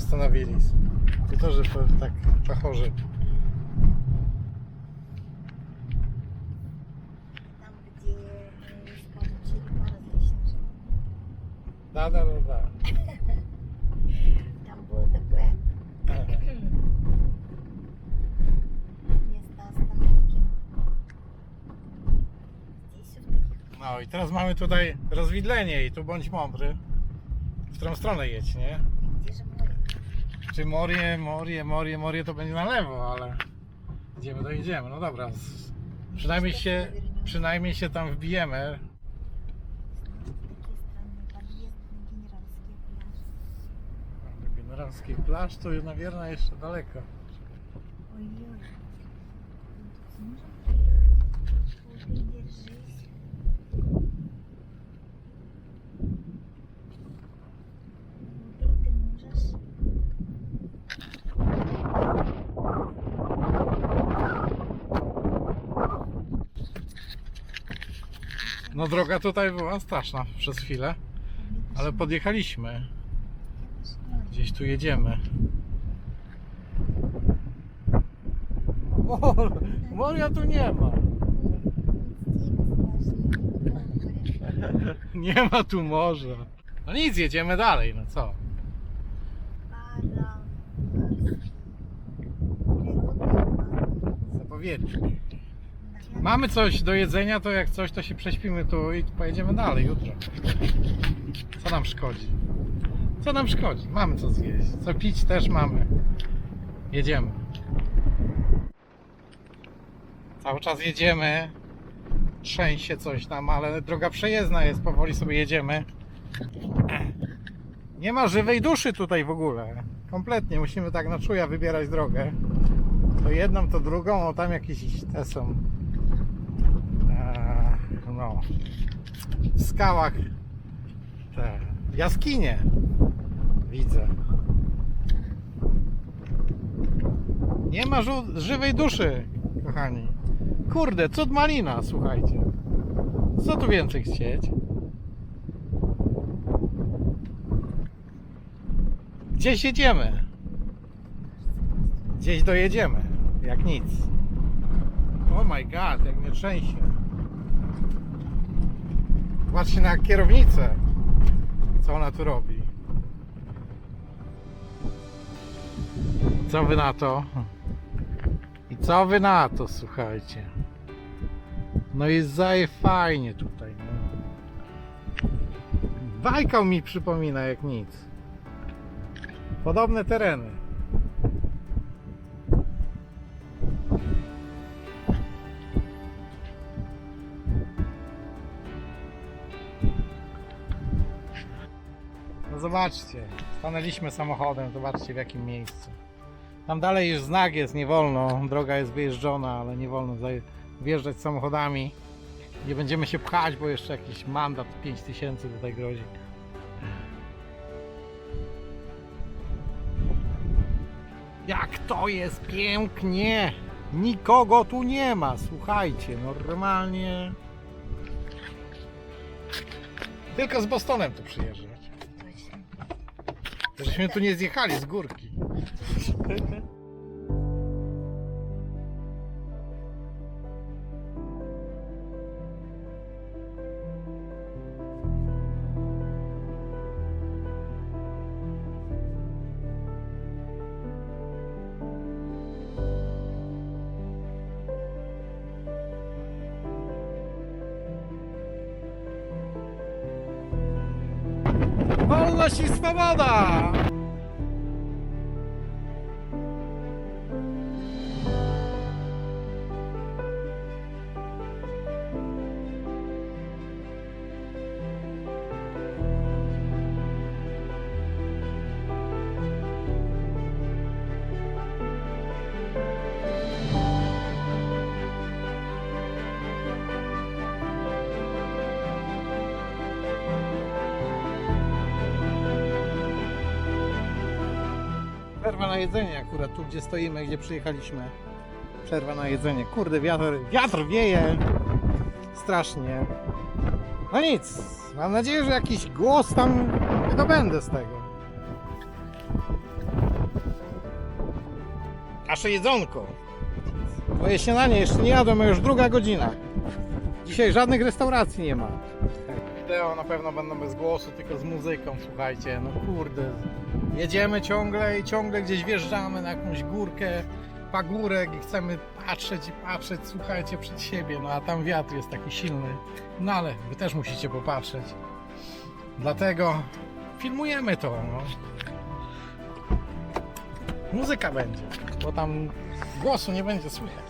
postanowili. To też tak pachorzy. Da, da, da, da. Tam było tak. takie... No i teraz mamy tutaj rozwidlenie i tu bądź mądry. W którą stronę jedź, nie? Czy morie, morie, morie, morie to będzie na lewo, ale idziemy to idziemy. No dobra, przynajmniej się, przynajmniej się tam wbijemy. Generalski plaż to na wierna jeszcze daleko. Ojej. No droga tutaj była straszna przez chwilę, ale podjechaliśmy. Gdzieś tu jedziemy. Mor, moria tu nie ma. Nie ma tu morza. No nic, jedziemy dalej, no co? Zapowiedzi. Mamy coś do jedzenia, to jak coś, to się prześpimy tu i pojedziemy dalej jutro. Co nam szkodzi? Co nam szkodzi? Mamy co zjeść. Co pić też mamy. Jedziemy. Cały czas jedziemy. Trzęsie coś tam, ale droga przejezdna jest, powoli sobie jedziemy. Nie ma żywej duszy tutaj w ogóle. Kompletnie. Musimy tak na czuja wybierać drogę. To jedną, to drugą, o tam jakieś te są. W skałach te jaskinie. Widzę. Nie ma żywej duszy, kochani. Kurde, cud malina, słuchajcie. Co tu więcej chcieć? Gdzieś jedziemy. Gdzieś dojedziemy. Jak nic. Oh my god, jak mnie trzęsie. Patrzcie na kierownicę. Co ona tu robi? Co wy na to? I co wy na to, słuchajcie? No jest zaje fajnie tutaj. No. Bajkał mi przypomina jak nic. Podobne tereny. Zobaczcie, stanęliśmy samochodem, zobaczcie w jakim miejscu. Tam dalej już znak jest, nie wolno, droga jest wyjeżdżona, ale nie wolno wjeżdżać samochodami. Nie będziemy się pchać, bo jeszcze jakiś mandat 5000 tutaj grozi. Jak to jest pięknie! Nikogo tu nie ma, słuchajcie, normalnie. Tylko z Bostonem tu przyjeżdżać. Żeśmy tu nie zjechali z górki. rodada. Przerwa na jedzenie akurat tu, gdzie stoimy, gdzie przyjechaliśmy. Przerwa na jedzenie. Kurde, wiatr, wiatr wieje. Strasznie. No nic. Mam nadzieję, że jakiś głos tam wydobędę z tego. Nasze jedzonko. Moje śniadanie jeszcze nie jadłem, a już druga godzina. Dzisiaj żadnych restauracji nie ma. Wideo na pewno będą bez głosu, tylko z muzyką, słuchajcie. No kurde, jedziemy ciągle i ciągle gdzieś wjeżdżamy na jakąś górkę, pagórek i chcemy patrzeć i patrzeć, słuchajcie, przed siebie. No a tam wiatr jest taki silny. No ale wy też musicie popatrzeć. Dlatego filmujemy to. No. Muzyka będzie, bo tam głosu nie będzie słychać.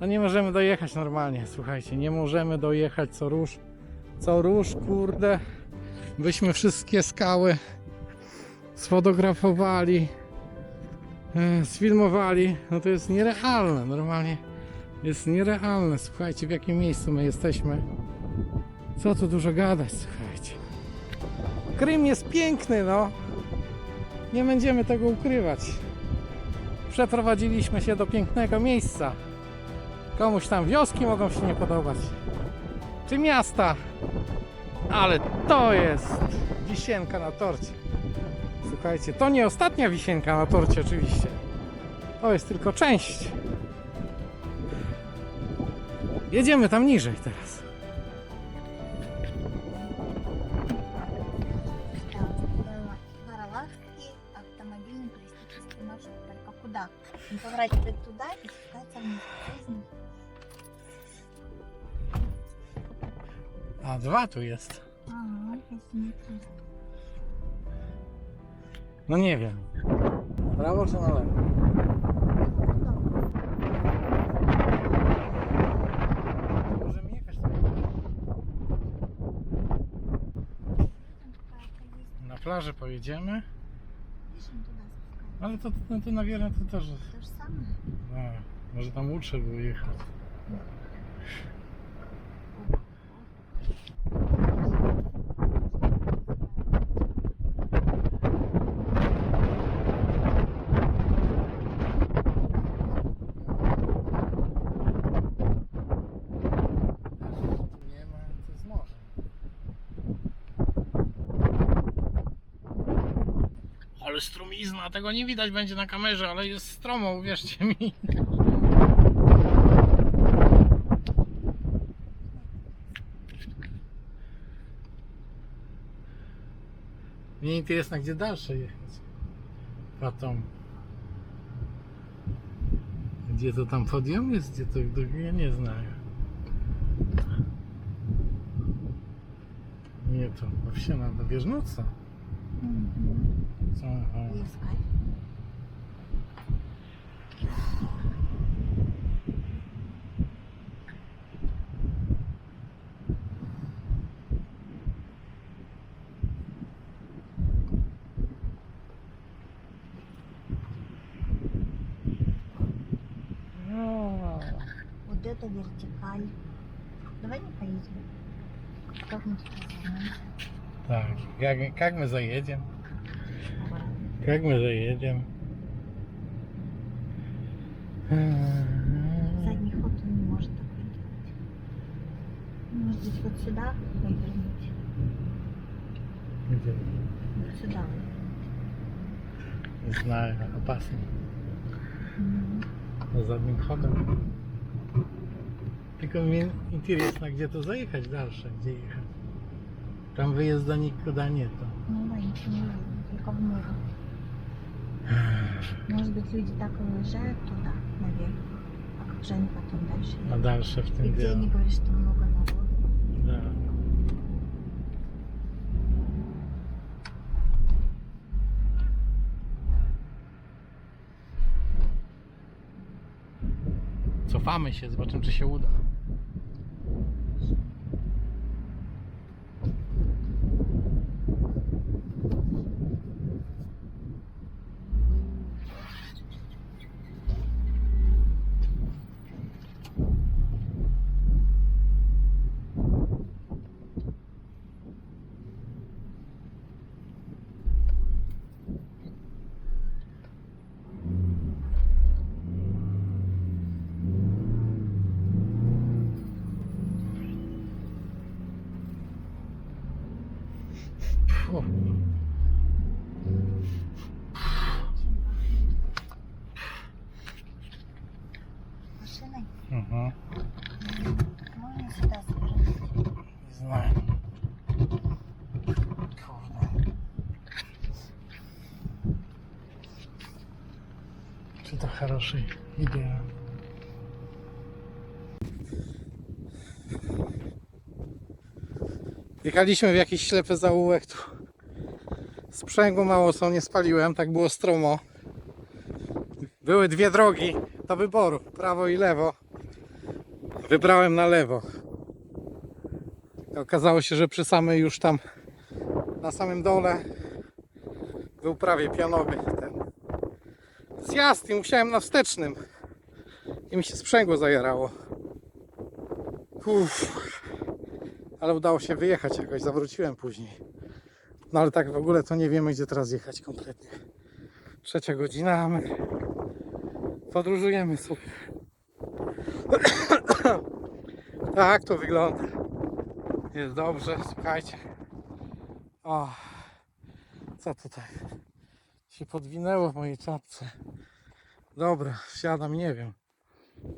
No nie możemy dojechać normalnie, słuchajcie, nie możemy dojechać co róż, co róż, kurde, byśmy wszystkie skały sfotografowali, e, sfilmowali, no to jest nierealne, normalnie jest nierealne, słuchajcie w jakim miejscu my jesteśmy, co tu dużo gadać, słuchajcie. Krym jest piękny, no, nie będziemy tego ukrywać. Przeprowadziliśmy się do pięknego miejsca. Komuś tam wioski mogą się nie podobać. Czy miasta. Ale to jest wisienka na torcie. Słuchajcie, to nie ostatnia wisienka na torcie oczywiście. To jest tylko część. Jedziemy tam niżej teraz. Горовахский автомобильный туристический маршрут. Только куда? Ну, поворачивать A dwa tu jest. No nie wiem. Prawo czy na lewo? Możemy jechać. Tak na plażę pojedziemy. Ale to, to, to na wierę to też. Tożsame. No, może tam łódź trzeba było jechać. ale strumizna, tego nie widać będzie na kamerze, ale jest stromo, uwierzcie mi. Mnie interesuje, gdzie dalsze jechać. Patom. Gdzie to tam podium jest? Gdzie to? Ja nie znam. Nie to, wsi na wieżnoca. Mm -hmm. Ага. Искать. Ну, Вот это вертикаль. Давай не поедем. Как мы туда вернемся? Так, как, как мы заедем? Как мы заедем? Задний ход он не может такой делать. Может быть, вот сюда повернуть. Где? Вот сюда. Не знаю, опасно. Мгм. Задним ходом. Tylko mnie интересно, где-то заехать дальше, где ехать. Там выезда никуда нету. Ну да, ничего только в море. Может быть, люди так и уезжают туда, наверх. А как же они потом дальше А едут? дальше в И tym где они дело. говорят, что много народу. Да. Cofamy się, zobaczymy czy się uda. Czy to хороший idea? Jechaliśmy w jakiś ślepy zaułek tu. Sprzęgło mało co nie spaliłem, tak było stromo. Były dwie drogi do wyboru, prawo i lewo. Wybrałem na lewo. Okazało się, że przy samej już tam na samym dole był prawie pianowy ten zjazd i musiałem na wstecznym i mi się sprzęgło zajarało. Uff. Ale udało się wyjechać jakoś, zawróciłem później. No ale tak w ogóle to nie wiemy gdzie teraz jechać kompletnie. Trzecia godzina, a my podróżujemy sobie. tak to wygląda. Jest dobrze, słuchajcie. O, co tutaj się podwinęło w mojej czapce. Dobra, wsiadam, nie wiem.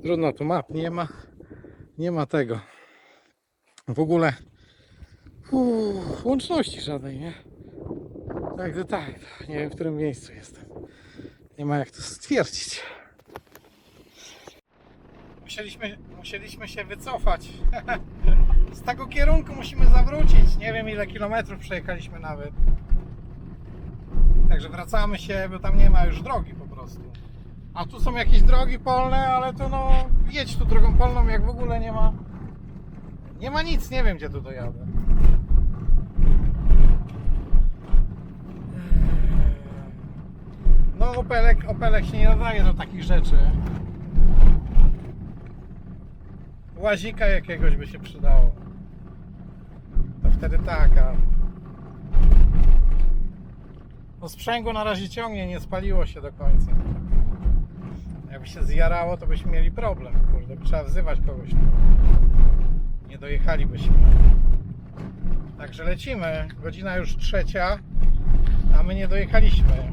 Trudno, tu map nie ma. Nie ma tego. W ogóle uff, łączności żadnej, nie? Także tak, nie wiem w którym miejscu jestem. Nie ma jak to stwierdzić. Musieliśmy, musieliśmy się wycofać. Z tego kierunku musimy zawrócić. Nie wiem ile kilometrów przejechaliśmy nawet. Także wracamy się, bo tam nie ma już drogi po prostu. A tu są jakieś drogi polne, ale to no jedź tu drogą polną jak w ogóle nie ma. Nie ma nic, nie wiem gdzie tu dojadę. No Opelek, Opelek się nie nadaje do takich rzeczy. łazika jakiegoś by się przydało. To wtedy tak, a... No sprzęgło na razie ciągnie, nie spaliło się do końca. Jakby się zjarało, to byśmy mieli problem, kurde, trzeba wzywać kogoś. Nie dojechalibyśmy. Także lecimy. Godzina już trzecia, a my nie dojechaliśmy.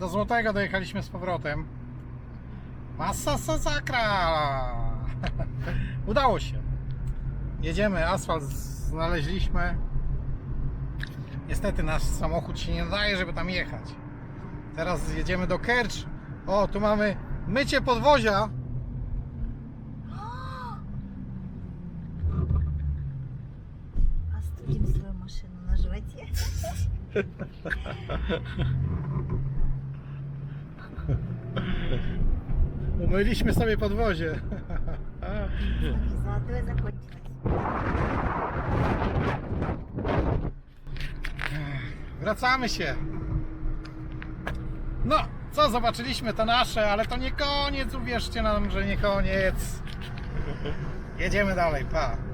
Do Złotego dojechaliśmy z powrotem. Masa sakra! Udało się. Jedziemy, asfalt znaleźliśmy Niestety nasz samochód się nie nadaje, żeby tam jechać. Teraz jedziemy do Kercz. O, tu mamy mycie podwozia. Остудим свою машину на животе. Umyliśmy sobie podwozie. Смотри, золотое закончилось. Wracamy się. No, co zobaczyliśmy to nasze, ale to nie koniec, uwierzcie nam, że nie koniec. Jedziemy dalej, pa.